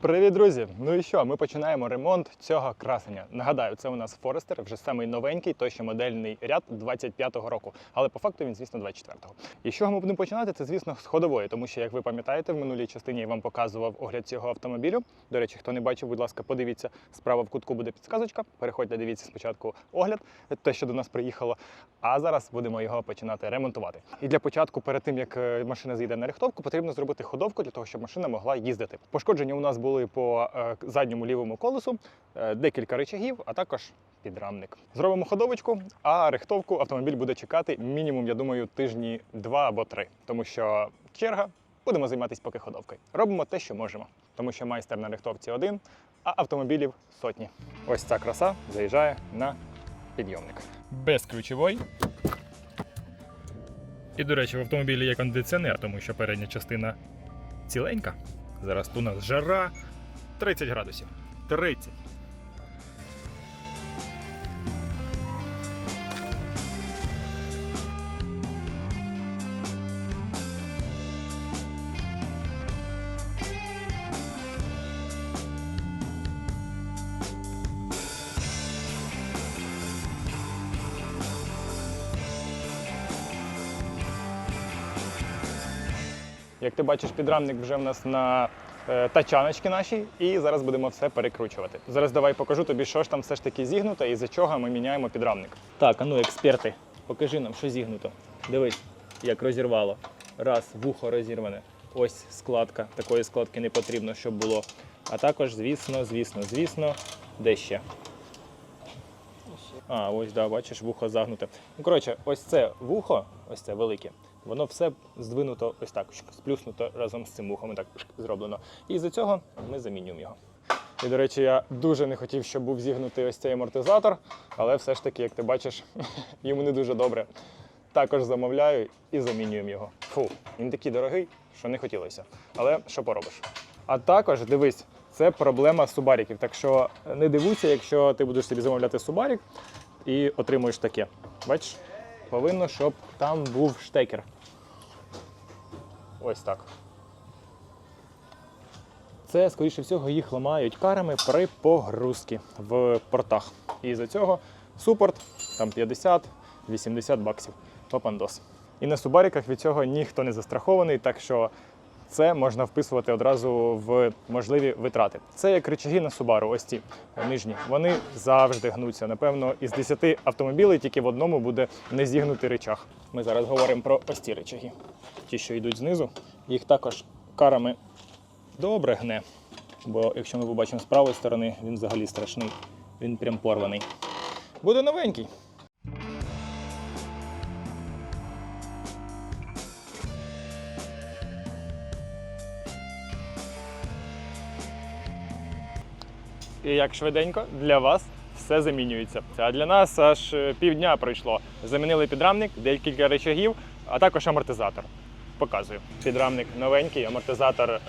Привіт, друзі! Ну і що? Ми починаємо ремонт цього красення. Нагадаю, це у нас Форестер, вже самий новенький, той ще модельний ряд 25-го року. Але по факту він, звісно, 24-го. І з чого ми будемо починати? Це, звісно, з ходової, тому що, як ви пам'ятаєте, в минулій частині я вам показував огляд цього автомобілю. До речі, хто не бачив, будь ласка, подивіться. Справа в кутку буде підсказочка. Переходьте, дивіться спочатку огляд, те, що до нас приїхало. А зараз будемо його починати ремонтувати. І для початку, перед тим як е, машина зійде на рихтовку, потрібно зробити ходовку для того, щоб машина могла їздити. Пошкодження у нас були по е, задньому лівому колесу, е, декілька речагів, а також підрамник. Зробимо ходовочку, а рихтовку автомобіль буде чекати мінімум, я думаю, тижні два або три, тому що черга. Будемо займатися поки ходовкою. Робимо те, що можемо, тому що майстер на рихтовці один, а автомобілів сотні. Ось ця краса заїжджає на підйомник. Безключовий. І, до речі, в автомобілі є кондиціонер, тому що передня частина ціленька. Зараз у нас жара 30 градусів. 30. Ти бачиш, підрамник вже в нас на е, тачаночки нашій, і зараз будемо все перекручувати. Зараз давай покажу тобі, що ж там все ж таки зігнуто і за чого ми міняємо підрамник. Так, а ну, експерти, покажи нам, що зігнуто. Дивись, як розірвало. Раз, вухо розірване. Ось складка. Такої складки не потрібно, щоб було. А також, звісно, звісно, звісно, де ще. А, ось, да, бачиш, вухо загнуте. Ну, коротше, ось це вухо, ось це велике, воно все здвинуто ось так, сплюснуто разом з цим вухом, так зроблено. І з цього ми замінюємо його. І, до речі, я дуже не хотів, щоб був зігнутий ось цей амортизатор, але все ж таки, як ти бачиш, йому не дуже добре. Також замовляю і замінюємо його. Фу, він такий дорогий, що не хотілося. Але що поробиш? А також дивись, це проблема субаріків. Так що не дивуйся, якщо ти будеш собі замовляти субарік і отримуєш таке. Бачиш, повинно, щоб там був штекер. Ось так. Це, скоріше всього, їх ламають карами при погрузці в портах. І за цього супорт там 50-80 баксів. Папандос. І на субаріках від цього ніхто не застрахований, так що це можна вписувати одразу в можливі витрати. Це як речаги на Subaru, ось ці нижні. Вони завжди гнуться. Напевно, із 10 автомобілів тільки в одному буде не зігнутий речаг. Ми зараз говоримо про ось ці речаги. Ті, що йдуть знизу, їх також карами добре гне. Бо якщо ми побачимо з правої сторони, він взагалі страшний. Він прям порваний. Буде новенький. І як швиденько для вас все замінюється. А для нас аж е, півдня пройшло. Замінили підрамник, декілька речагів, а також амортизатор. Показую. Підрамник новенький, амортизатор, е,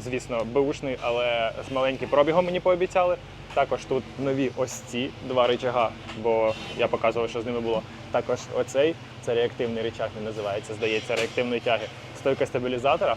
звісно, беушний, але з маленьким пробігом мені пообіцяли. Також тут нові ось ці два речага, бо я показував, що з ними було. Також оцей це реактивний речаг, він називається, здається, реактивної тяги. Стойка стабілізатора.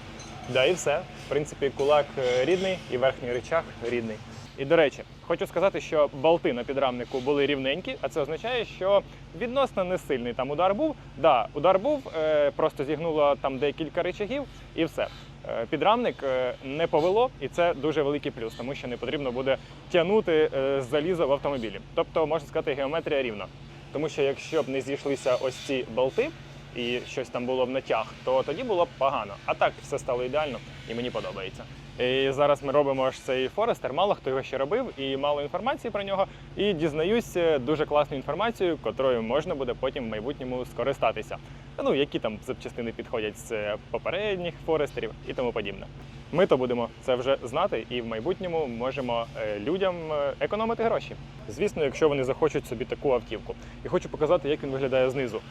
Да, і все. В принципі, кулак е, рідний і верхній речаг рідний. І до речі, хочу сказати, що болти на підрамнику були рівненькі, а це означає, що відносно не сильний там удар був. Да, удар був, е, просто зігнуло там декілька речагів і все. Е, Підрамник е, не повело, і це дуже великий плюс, тому що не потрібно буде тягнути залізо в автомобілі. Тобто, можна сказати, геометрія рівна. Тому що якщо б не зійшлися ось ці болти і щось там було в натяг, то тоді було б погано. А так все стало ідеально і мені подобається. І зараз ми робимо аж цей Форестер. Мало хто його ще робив, і мало інформації про нього. І дізнаюсь е, дуже класну інформацію, котрою можна буде потім в майбутньому скористатися. Ну, які там запчастини підходять з е, попередніх форестерів і тому подібне. Ми то будемо це вже знати, і в майбутньому можемо е, людям економити гроші. Звісно, якщо вони захочуть собі таку автівку. І хочу показати, як він виглядає знизу.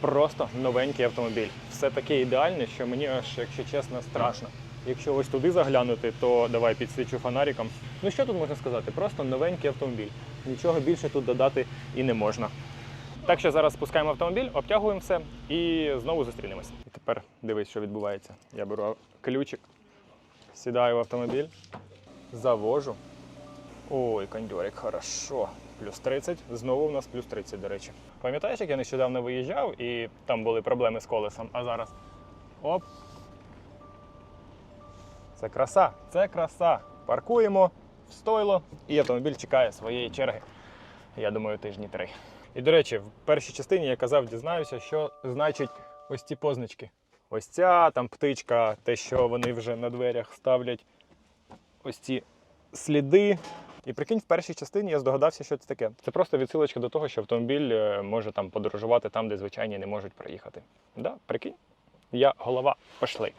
Просто новенький автомобіль. Все таке ідеальне, що мені аж, якщо чесно, страшно. Якщо ось туди заглянути, то давай підсвічу фонариком. Ну що тут можна сказати? Просто новенький автомобіль. Нічого більше тут додати і не можна. Так що зараз спускаємо автомобіль, обтягуємо все і знову зустрінемось. І тепер дивись, що відбувається. Я беру ключик, сідаю в автомобіль Завожу. Ой, кондьорик, хорошо. Плюс 30. Знову у нас плюс 30, до речі. Пам'ятаєш, як я нещодавно виїжджав і там були проблеми з колесом, а зараз. Оп. Це краса, це краса. Паркуємо в стойло, і автомобіль чекає своєї черги. Я думаю, тижні три. І до речі, в першій частині я казав, дізнаюся, що значить ось ці позначки. Ось ця там птичка, те, що вони вже на дверях ставлять ось ці сліди. І прикинь, в першій частині я здогадався, що це таке. Це просто відсилочка до того, що автомобіль е, може там подорожувати там, де звичайні не можуть проїхати. Да, прикинь? Я голова, пошли.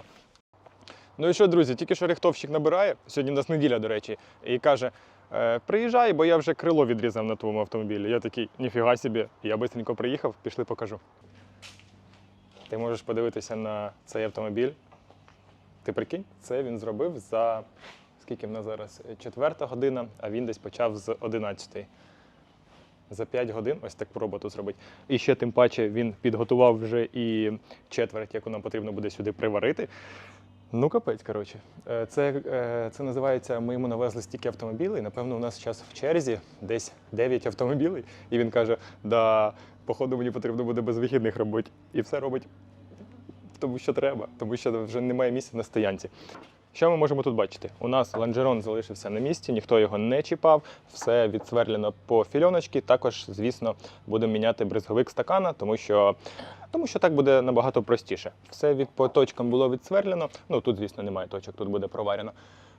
Ну і що, друзі, тільки що рихтовщик набирає, сьогодні в нас неділя, до речі, і каже: «Е, приїжджай, бо я вже крило відрізав на твоєму автомобілі. Я такий, ніфіга собі, я швидко приїхав, пішли покажу. Ти можеш подивитися на цей автомобіль. Ти прикинь, це він зробив за скільки в нас зараз? Четверта година, а він десь почав з 11. За 5 годин ось таку роботу зробити. І ще тим паче він підготував вже і четверть, яку нам потрібно буде сюди приварити. Ну, капець, коротше. Е, Це, е, це називається Ми йому навезли стільки автомобілей. Напевно, у нас зараз в черзі десь 9 автомобілей. І він каже: да, походу, мені потрібно буде без вихідних робити. І все робить тому, що треба, тому що вже немає місця на стоянці. Що ми можемо тут бачити? У нас лонжерон залишився на місці, ніхто його не чіпав, все відсверлено по фільоночці. Також, звісно, будемо міняти бризговик стакана, тому що, тому що так буде набагато простіше. Все від по точкам було відсверлено. Ну тут, звісно, немає точок, тут буде проварено.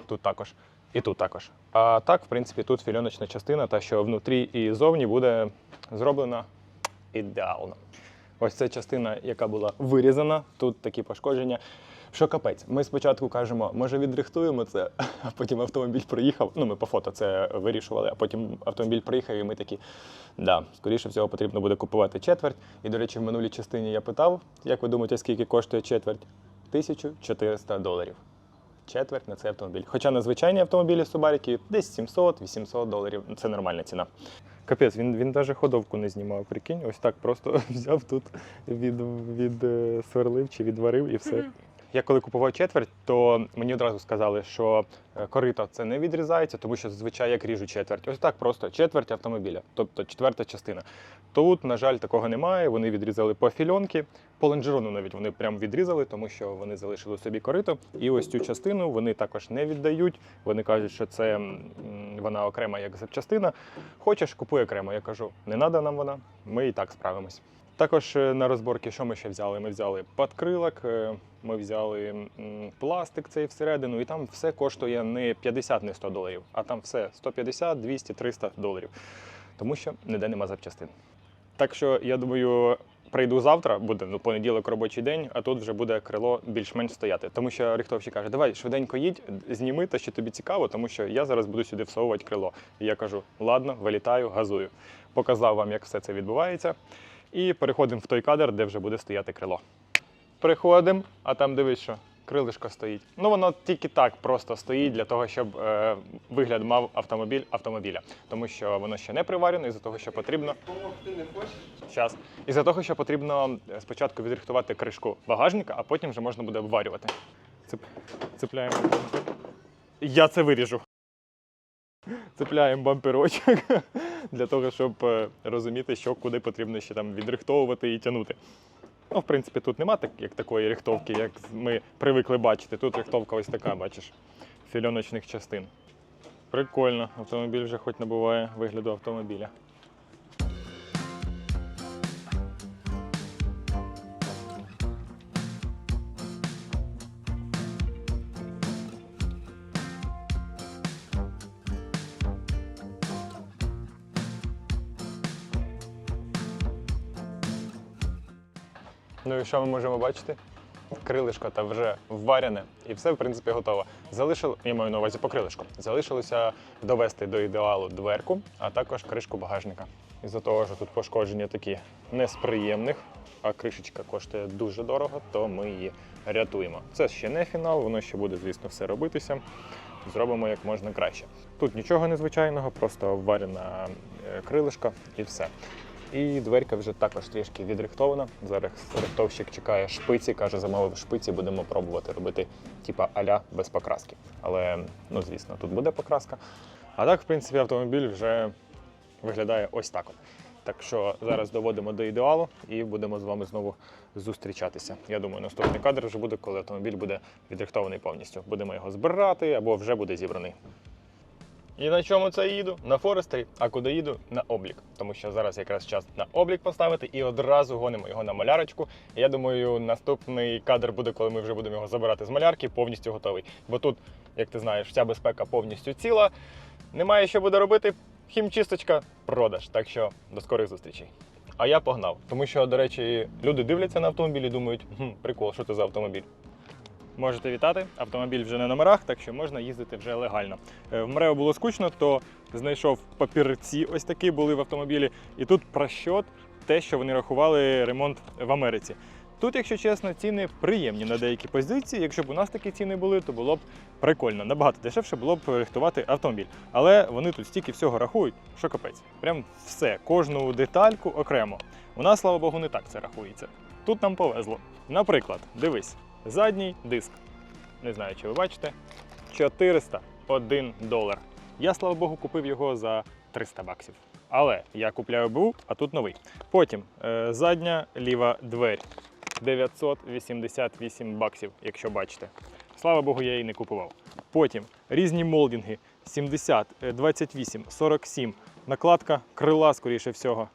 Тут також. І тут також. А так, в принципі, тут фільоночна частина, та що внутрі і зовні буде зроблена ідеально. Ось це частина, яка була вирізана. Тут такі пошкодження. Що капець, ми спочатку кажемо, може відрихтуємо це, а потім автомобіль приїхав. Ну, ми по фото це вирішували, а потім автомобіль приїхав, і ми такі, да, скоріше всього, потрібно буде купувати четверть. І, до речі, в минулій частині я питав, як ви думаєте, скільки коштує четверть? 1400 доларів. Четверть на цей автомобіль. Хоча на звичайні автомобілі Субаріки десь 700-800 доларів. Це нормальна ціна. Капець, він, він навіть ходовку не знімав. Прикинь, ось так просто взяв тут, від, від е, сверлив чи відварив і все. Я коли купував четверть, то мені одразу сказали, що е, корито це не відрізається, тому що зазвичай як ріжу четверть. Ось так просто четверть автомобіля, тобто четверта частина. Тут, на жаль, такого немає. Вони відрізали по фільонки, по лонжерону навіть вони прям відрізали, тому що вони залишили собі корито. І ось цю частину вони також не віддають. Вони кажуть, що це вона окрема як запчастина. Хочеш, купуй окремо. Я кажу, не треба нам вона, ми і так справимось. Також е, на розборки, що ми ще взяли? Ми взяли подкрилок, е, ми взяли пластик цей всередину, і там все коштує не 50, не 100 доларів, а там все 150, 200, 300 доларів. Тому що ніде нема запчастин. Так що я думаю, прийду завтра, буде ну, понеділок робочий день, а тут вже буде крило більш-менш стояти. Тому що рихтовщик каже, давай швиденько їдь, зніми те, що тобі цікаво, тому що я зараз буду сюди всовувати крило. І я кажу, ладно, вилітаю, газую. Показав вам, як все це відбувається. І переходимо в той кадр, де вже буде стояти крило. Приходимо, а там дивись, що крилишко стоїть. Ну воно тільки так просто стоїть для того, щоб е, вигляд мав автомобіль автомобіля. Тому що воно ще не приварено, із-за того, що потрібно. Щас. Із-за того, що потрібно е, спочатку відрихтувати кришку багажника, а потім вже можна буде обварювати. Цеп... Цепляємо. Я це виріжу. Цепляємо бамперочок для того, щоб е, розуміти, що куди потрібно ще там відрихтовувати і тягнути. Ну, в принципі, тут нема так, як такої рихтовки, як ми привикли бачити. Тут рихтовка ось така, бачиш, фільоночних частин. Прикольно, автомобіль вже хоч набуває вигляду автомобіля. Ну і що ми можемо бачити? Крилишко та вже вварене, і все, в принципі, готово. Залишили, я маю на увазі по. Залишилося довести до ідеалу дверку, а також кришку багажника. Із-за того, що тут пошкодження такі не з приємних, а кришечка коштує дуже дорого, то ми її рятуємо. Це ще не фінал, воно ще буде, звісно, все робитися. Зробимо як можна краще. Тут нічого незвичайного, просто вварена е, крилишка і все. І дверка вже також трішки відрихтована. Зараз рихтовщик чекає шпиці, каже, замовив шпиці, будемо пробувати робити типа аля без покраски. Але, ну звісно, тут буде покраска. А так, в принципі, автомобіль вже виглядає ось так. От. Так що зараз доводимо до ідеалу і будемо з вами знову зустрічатися. Я думаю, наступний кадр вже буде, коли автомобіль буде відрихтований повністю. Будемо його збирати або вже буде зібраний. І на чому це їду? На Форестері. А куди їду? На облік. Тому що зараз якраз час на облік поставити і одразу гонимо його на малярочку. Я думаю, наступний кадр буде, коли ми вже будемо його забирати з малярки, повністю готовий. Бо тут, як ти знаєш, вся безпека повністю ціла. Немає що буде робити. Хімчисточка, продаж. Так що до скорих зустрічей. А я погнав. Тому що, до речі, люди дивляться на автомобіль і думають, хм, прикол, що це за автомобіль. Можете вітати. Автомобіль вже на номерах, так що можна їздити вже легально. Е, В МРЕО було скучно, то знайшов папірці, ось такі були в автомобілі. І тут прощот те, що вони рахували ремонт в Америці. Тут, якщо чесно, ціни приємні на деякі позиції. Якщо б у нас такі ціни були, то було б прикольно. Набагато дешевше було б рихтувати автомобіль. Але вони тут стільки всього рахують, що капець. Прям все, кожну детальку окремо. У нас, слава Богу, не так це рахується. Тут нам повезло. Наприклад, дивись, задній диск. Не знаю, чи ви бачите. 401 долар. Я, слава Богу, купив його за 300 баксів. Але я купляю БУ, а тут новий. Потім е, задня ліва двері 988 баксів, якщо бачите. Слава Богу, я її не купував. Потім різні молдинги 70, е, 28, 47, накладка крила, скоріше всього.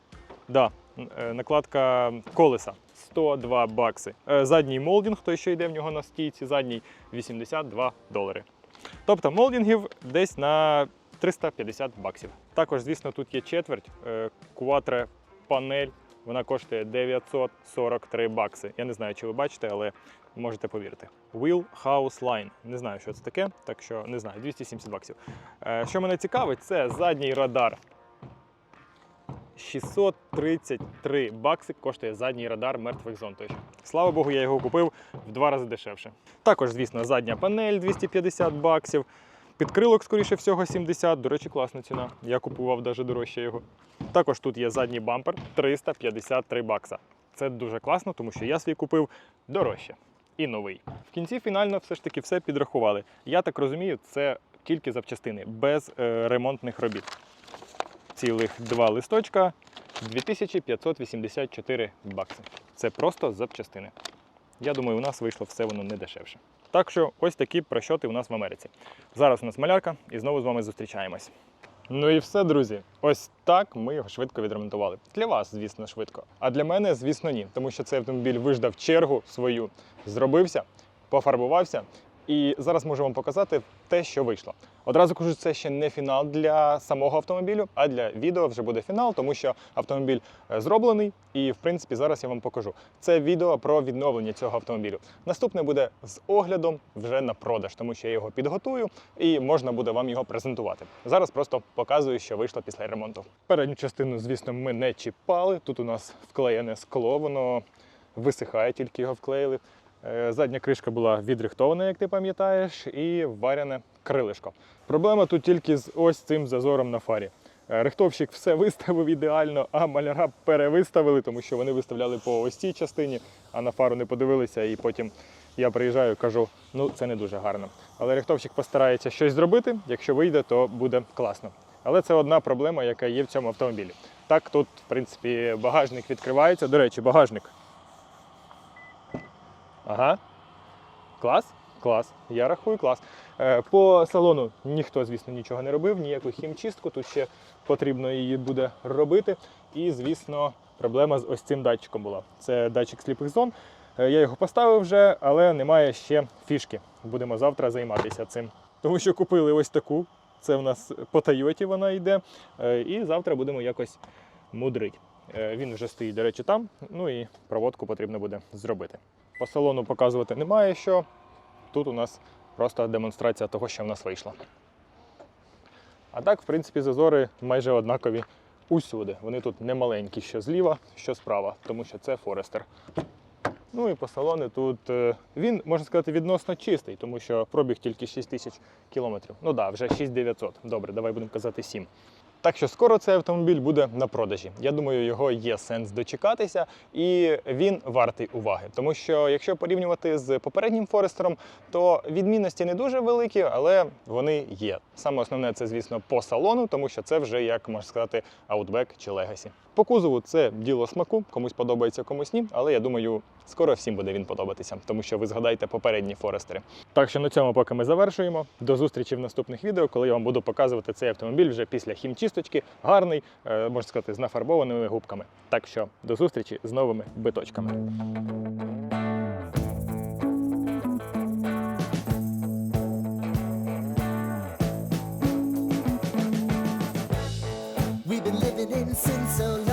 Да, е, накладка колеса 102 бакси. Е, Задній молдинг, той, що йде в нього на стійці, задній 82 долари. Тобто молдингів десь на 350 баксів. Також, звісно, тут є четверть е, Quattro панель. Вона коштує 943 бакси. Я не знаю, чи ви бачите, але можете повірити. Wheel House Line. Не знаю, що це таке, так що не знаю, 270 баксів. Е, Що мене цікавить, це задній радар. 633 бакси коштує задній радар мертвих зон. Той. Слава Богу, я його купив в два рази дешевше. Також, звісно, задня панель 250 баксів. Підкрилок, скоріше всього, 70. До речі, класна ціна. Я купував навіть дорожче його. Також тут є задній бампер 353 бакса. Це дуже класно, тому що я свій купив дорожче і новий. В кінці фінально все ж таки все підрахували. Я так розумію, це тільки запчастини, без е, ремонтних робіт. Цілих два листочка 2584 бакси. Це просто запчастини. Я думаю, у нас вийшло все воно не дешевше. Так що ось такі прощоти у нас в Америці. Зараз у нас малярка і знову з вами зустрічаємось. Ну і все, друзі. Ось так ми його швидко відремонтували. Для вас, звісно, швидко. А для мене, звісно, ні. Тому що цей автомобіль виждав чергу свою, зробився, пофарбувався. І зараз можу вам показати те, що вийшло. Одразу кажу, це ще не фінал для самого автомобілю, а для відео вже буде фінал, тому що автомобіль е, зроблений, і в принципі зараз я вам покажу. Це відео про відновлення цього автомобілю. Наступне буде з оглядом вже на продаж, тому що я його підготую і можна буде вам його презентувати. Зараз просто показую, що вийшло після ремонту. Передню частину, звісно, ми не чіпали. Тут у нас вклеєне скло, воно висихає, тільки його вклеїли. Е, Задня кришка була відрихтована, як ти пам'ятаєш, і варене крилишко. Проблема тут тільки з ось цим зазором на фарі. Е, Рихтовщик все виставив ідеально, а маляра перевиставили, тому що вони виставляли по ось цій частині, а на фару не подивилися. І потім я приїжджаю і кажу, ну це не дуже гарно. Але рихтовщик постарається щось зробити. Якщо вийде, то буде класно. Але це одна проблема, яка є в цьому автомобілі. Так, тут, в принципі, багажник відкривається. До речі, багажник Ага. Клас? Клас. Я рахую клас. Е, По салону ніхто, звісно, нічого не робив, ніяку хімчистку. Тут ще потрібно її буде робити. І, звісно, проблема з ось цим датчиком була. Це датчик сліпих зон. Е, Я його поставив вже, але немає ще фішки. Будемо завтра займатися цим. Тому що купили ось таку. Це в нас по Тойоті вона йде. Е, І завтра будемо якось мудрить. Він вже стоїть, до речі, там. Ну і проводку потрібно буде зробити. По салону показувати немає що. Тут у нас просто демонстрація того, що в нас вийшло. А так, в принципі, зазори майже однакові усюди. Вони тут не маленькі, що зліва, що справа, тому що це Форестер. Ну і по салону тут е, він, можна сказати, відносно чистий, тому що пробіг тільки 6 тисяч кілометрів. Ну так, да, вже 6900. Добре, давай будемо казати 7. Так що скоро цей автомобіль буде на продажі. Я думаю, його є сенс дочекатися, і він вартий уваги. Тому що якщо порівнювати з попереднім Форестером, то відмінності не дуже великі, але вони є. Саме основне це, звісно, по салону, тому що це вже як можна сказати Outback чи Legacy. По кузову це діло смаку, комусь подобається, комусь ні. Але я думаю, скоро всім буде він подобатися, тому що ви згадаєте попередні Форестери. Так що на цьому поки ми завершуємо. До зустрічі в наступних відео, коли я вам буду показувати цей автомобіль вже після хімчисточки, гарний, е, можна сказати, з нафарбованими губками. Так що до зустрічі з новими биточками. since so long.